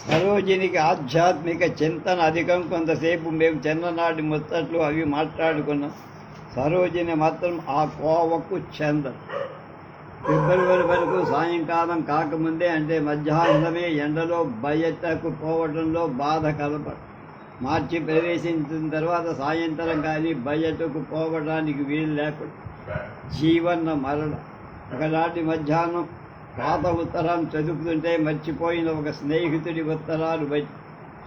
సరోజినికి ఆధ్యాత్మిక చింతన అధికం. కొంతసేపు మేము చిన్ననాటి ముచ్చట్లు అవి మాట్లాడుకున్నాం. సరోజిని మాత్రం ఆ కోవకు చెందదు. ఫిబ్రవరి వరకు సాయంకాలం కాకముందే అంటే మధ్యాహ్నమే ఎండలో బయటకు పోవడంలో బాధ కలపడు. మార్చి ప్రవేశించిన తర్వాత సాయంత్రం కానీ బయటకు పోవడానికి వీలు లేకుండా జీవన మరణ ఒకనాటి మధ్యాహ్నం పాత ఉత్తరం చదువుతుంటే మర్చిపోయిన ఒక స్నేహితుడి ఉత్తరాలు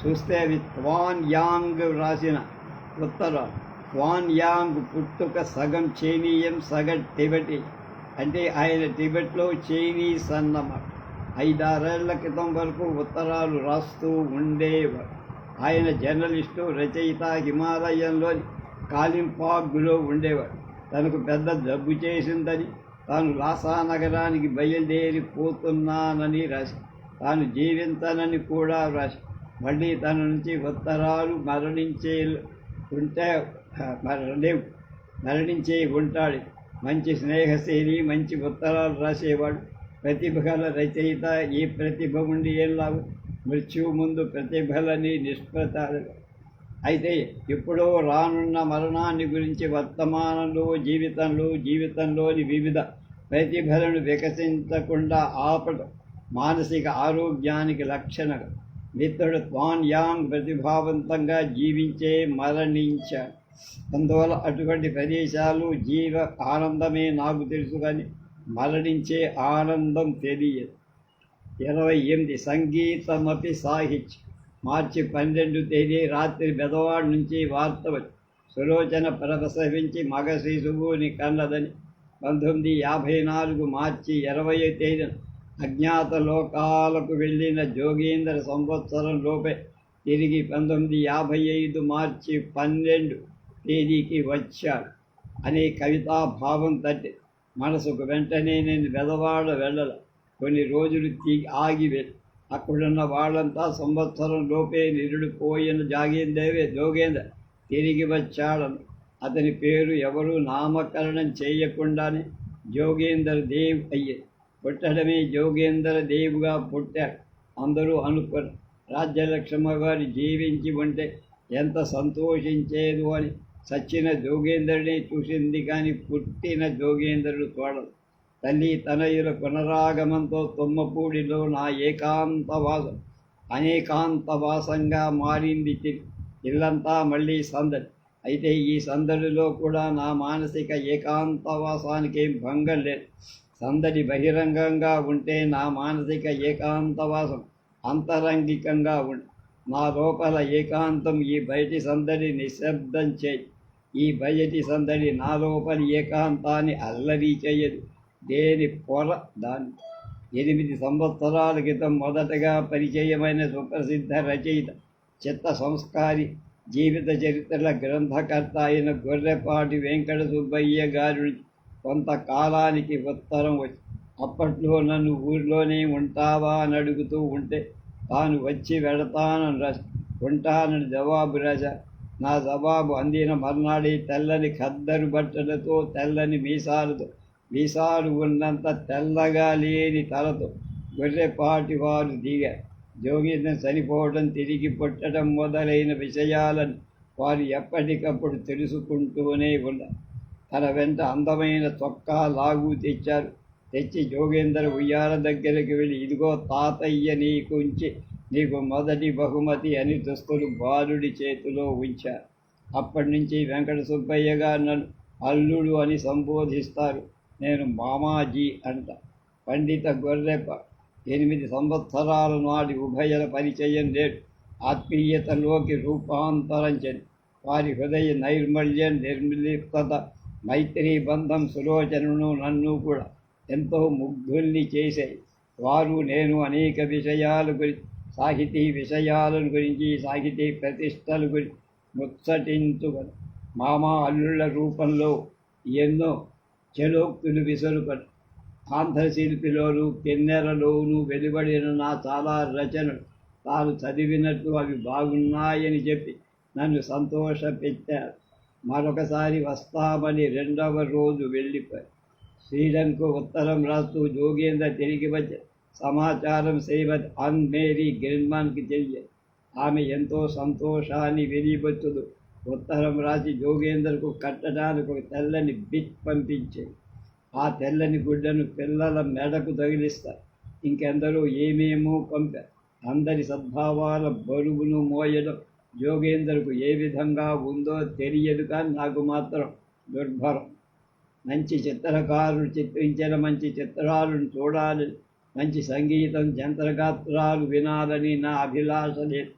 చూస్తే అవి త్వాన్ యాంగ్ రాసిన ఉత్తరాలు త్వాన్ యాంగ్ పుట్టుక సగం చైనీయం సగం టిబెటి. అంటే ఆయన టిబెట్లో చైనీస్ అన్నమాట. ఐదారేళ్ళ క్రితం వరకు ఉత్తరాలు రాస్తూ ఉండేవారు. ఆయన జర్నలిస్టు రచయిత హిమాలయంలోని కాలింపాగ్లో ఉండేవాడు తనకు పెద్ద జబ్బు చేసిందని తాను లాసా నగరానికి బయలుదేరి పోతున్నానని తాను జీవించనని కూడా రాసి మళ్ళీ తన నుంచి ఉత్తరాలు మరణించే ఉంటే మరణలేవు మరణించే ఉంటాడు. మంచి స్నేహశైలి మంచి ఉత్తరాలు రాసేవాడు. ప్రతిభ గల రచయిత ఈ ప్రతిభ ఉండి ఏం లాభం మృత్యువు ముందు ప్రతిభలని నిష్ప్రతాలు అయితే ఎప్పుడో రానున్న మరణాన్ని గురించి వర్తమానంలో జీవితంలో జీవితంలోని వివిధ ప్రతిభలను వికసించకుండా ఆపడం మానసిక ఆరోగ్యానికి లక్షణం మిత్రుడు త్వాన్ యాంగ్ ప్రతిభావంతంగా జీవించే మరణించ. అందువల్ల అటువంటి ప్రదేశాలు జీవ ఆనందమే నాకు తెలుసు కానీ మరణించే ఆనందం తెలియదు. ఇరవై ఎనిమిది సంగీతమపి సాహిత్యం మార్చి పన్నెండు తేదీ రాత్రి బెదవాడ నుంచి వార్త సులోచన ప్రసవించి మగ శిశువుని కన్నదని పంతొమ్మిది యాభై నాలుగు మార్చి ఇరవై తేదీన అజ్ఞాత లోకాలకు వెళ్ళిన జోగేంద్ర సంవత్సరం లోపే తిరిగి పంతొమ్మిది యాభై ఐదు మార్చి పన్నెండు తేదీకి వచ్చాడు. అనే కవితా భావం తట్టి మనసుకు వెంటనే నేను వెదవాడ వెళ్ళల. కొన్ని రోజులు తీ ఆగి అక్కడున్న వాళ్ళంతా సంవత్సరం లోపే నిరుడిపోయిన జాగేందేవే జోగేంద్ర తిరిగి వచ్చాడను. అతని పేరు ఎవరూ నామకరణం చేయకుండానే జోగేందర్ దేవ్ అయ్యే. పుట్టడమే జోగేందర్ దేవుగా పుట్టాడు అందరూ అనుకున్నారు రాజ్యలక్ష్మ గారు జీవించి ఉంటే ఎంత సంతోషించేదు అని. సచ్చిన జోగేంద్రుడిని చూసింది కానీ పుట్టిన జోగేంద్రుడు చూడదు తల్లి తనయుల పునరాగమంతో తుమ్మపూడిలో నా ఏకాంతవాసం అనేకాంతవాసంగా మారింది తిరిగి ఇల్లంతా మళ్ళీ సందడి. అయితే ఈ సందడిలో కూడా నా మానసిక ఏకాంతవాసానికి ఏం భంగం లేదు. సందడి బహిరంగంగా ఉంటే నా మానసిక ఏకాంతవాసం అంతరంగికంగా ఉండి. నా లోపల ఏకాంతం ఈ బయటి సందడి నిశ్శబ్దం చేయి. ఈ బయటి సందడి నా లోపలి ఏకాంతాన్ని అల్లరి చేయదు. దేని పొర దాని ఎనిమిది సంవత్సరాల క్రితం మొదటగా పరిచయమైన సుప్రసిద్ధ రచయిత చిత్త సంస్కారి జీవిత చరిత్రల గ్రంథకర్త అయిన గొర్రెపాటి వెంకట సుబ్బయ్య గారు కొంతకాలానికి ఉత్తరం వచ్చి అప్పట్లో నన్ను ఊర్లోనే ఉంటావా అని అడుగుతూ ఉంటే తాను వచ్చి వెళతానని రాసి ఉంటానని జవాబు రాశా నా జవాబు అందిన మర్నాడి తెల్లని ఖద్దరు బట్టలతో తెల్లని మీసాలతో మీసాలు ఉన్నంత తెల్లగా లేని తలతో గొర్రెపాటి వారు దిగారు. జోగేంద్ర చనిపోవడం తిరిగి పుట్టడం మొదలైన విషయాలను వారు ఎప్పటికప్పుడు తెలుసుకుంటూనే ఉన్నారు తన వెంట అందమైన చొక్కా లాగు తెచ్చారు. తెచ్చి జోగేందర్ ఉయ్యాల దగ్గరికి వెళ్ళి ఇదిగో తాతయ్య నీకు ఉంచి నీకు మొదటి బహుమతి అని దుస్తులు బాలుడి చేతిలో ఉంచారు అప్పటి నుంచి వెంకట సుబ్బయ్య గారు నన్ను అల్లుడు అని సంబోధిస్తారు. నేను మామాజీ అంట. పండిత గొర్రెప ఎనిమిది సంవత్సరాల నాటి ఉభయల పరిచయం లేడు ఆత్మీయతలోకి రూపాంతరం చెంది. వారి హృదయ నైర్మల్యం నిర్మలిప్తత మైత్రీ బంధం సులోచనను నన్ను కూడా ఎంతో ముగ్ధుల్ని చేశాయి. వారు నేను అనేక విషయాల గురించి సాహితీ విషయాలను గురించి సాహితీ ప్రతిష్టల గురించి ముచ్చటించుకొని మామ అల్లుళ్ళ రూపంలో ఎన్నో చెలోక్తులు విసరుకొని కాంతశిల్పిలోను కిన్నెరలోను వెలువడిన నా చాలా రచనలు. తాను చదివినట్టు అవి బాగున్నాయని చెప్పి నన్ను సంతోషపెట్టారు. మరొకసారి వస్తామని రెండవ రోజు వెళ్ళిపోయి శ్రీలంకు ఉత్తరం రాస్తూ జోగేంద్ర తిరిగి వచ్చి సమాచారం శ్రీమతి అన్ మేరీ గ్రిన్మాన్కి తెలియ ఆమె ఎంతో సంతోషాన్ని వెలిబొచ్చుదు ఉత్తరం రాసి జోగేందర్కు కట్టడానికి ఒక తెల్లని బిట్ పంపించేది. ఆ తెల్లని గుడ్డను పిల్లల మెడకు తగిలిస్తారు. ఇంకెందరో ఏమేమో పంపారు. అందరి సద్భావాల బరువును మోయడం యోగేందర్కు ఏ విధంగా ఉందో తెలియదు కానీ నాకు మాత్రం దుర్భరం. మంచి చిత్రకారులు చిత్రించిన మంచి చిత్రాలను చూడాలి. మంచి సంగీతం జంత్రగాత్రాలు వినాలని నా అభిలాష లేదు.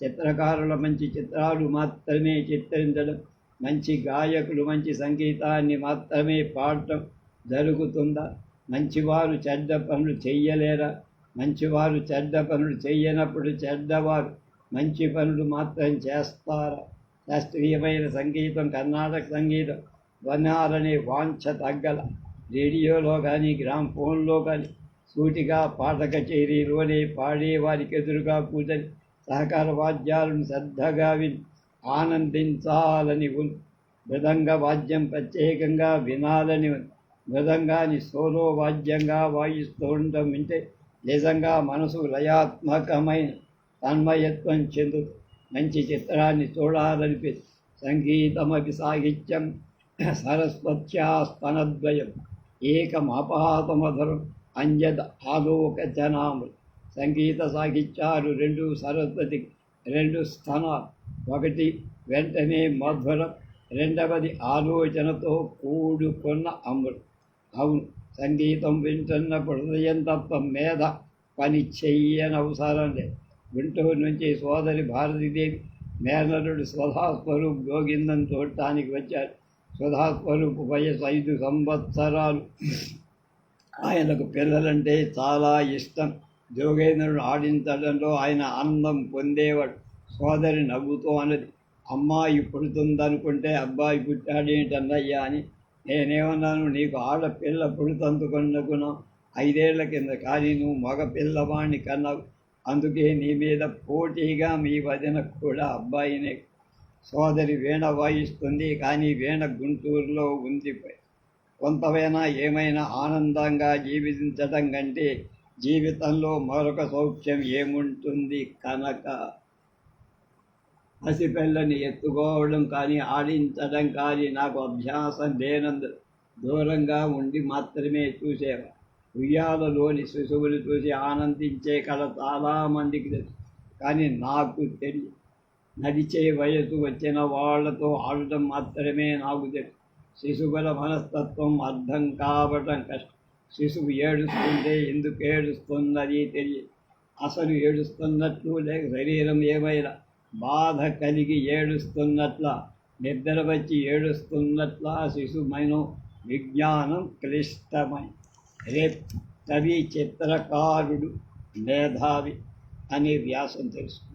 చిత్రకారుల మంచి చిత్రాలు మాత్రమే చిత్రించడం మంచి గాయకులు మంచి సంగీతాన్ని మాత్రమే పాడటం జరుగుతుందా? మంచివారు చెడ్డ పనులు చెయ్యలేరా? మంచివారు చెడ్డ పనులు చెయ్యనప్పుడు చెడ్డవారు మంచి పనులు మాత్రం చేస్తారా? శాస్త్రీయమైన సంగీతం కర్ణాటక సంగీతం వనాలనే వాంఛ తగ్గల రేడియోలో కానీ గ్రామ్ ఫోన్లో కానీ సూటిగా పాట కచేరీలోనే పాడేవారికి ఎదురుగా కూర్చొని సహకార వాద్యాలను శ్రద్ధగా విని ఆనందించాలని ఉంది మృదంగ వాద్యం ప్రత్యేకంగా వినాలని ఉంది మృదంగాన్ని సోలో వాద్యంగా వాయిస్తూ ఉండటం వింటే నిజంగా మనసు లయాత్మకమైన తన్మయత్వం చెందు. మంచి చిత్రాన్ని చూడాలనిపి సంగీతమపి సాహిత్యం సరస్వత్యాస్తనద్వయం ఏకమపాతమధురం అంజద్ ఆలోకచనాములు సంగీత సాహిత్యాలు రెండు సరస్వతి రెండు స్థనాలు ఒకటి వెంటనే మధురం రెండవది ఆలోచనతో కూడుకున్న అమృతం అవును సంగీతం వింటున్నప్పుడు హృదయం తప్ప మీద పని చెయ్యనవసరం లేదు గుంటూరు నుంచి సోదరి భారతీదేవి మేనరుడు స్వధాస్వరూప్ గోగిందం చూడటానికి వచ్చారు స్వధాస్వరూప్ వయసు ఐదు సంవత్సరాలు ఆయనకు పిల్లలంటే చాలా ఇష్టం జోగేంద్రుడు ఆడించడంలో ఆయన ఆనందం పొందేవాడు సోదరి నవ్వుతూ అన్నది అమ్మాయి పుడుతుందనుకుంటే అబ్బాయి పుట్టాడేంటన్నయ్యా అని నేనేమన్నాను నీకు ఆడపిల్ల పుడుతందుకున్నకున్నావు ఐదేళ్ళ కింద కానీ నువ్వు మగ కన్నావు. అందుకే నీ మీద పోటీగా మీ వదిన కూడా అబ్బాయినే. సోదరి వీణ వాయిస్తుంది కానీ వీణ గుంటూరులో ఉంది. కొంతమైనా ఏమైనా ఆనందంగా జీవించడం కంటే జీవితంలో మరొక సౌఖ్యం ఏముంటుంది కనుక? పసిపిల్లని ఎత్తుకోవడం కానీ ఆడించడం కానీ నాకు అభ్యాసం లేనందు దూరంగా ఉండి మాత్రమే చూసేవా ఉయ్యాలలోని శిశువులు చూసి ఆనందించే కళ చాలామందికి తెలుసు. కానీ నాకు తెలియదు నడిచే వయసు వచ్చిన వాళ్ళతో ఆడటం మాత్రమే నాకు తెలుసు శిశువుల మనస్తత్వం అర్థం కావటం కష్టం. శిశువు ఏడుస్తుంటే ఎందుకు ఏడుస్తున్నది తెలియదు. అసలు ఏడుస్తున్నట్లు లేక శరీరం ఏమైనా బాధ కలిగి ఏడుస్తున్నట్ల నిద్ర వచ్చి ఏడుస్తున్నట్ల శిశుమైన విజ్ఞానం క్లిష్టమై. రే కవి చిత్రకారుడు మేధావి అనే వ్యాసం తెలుసు.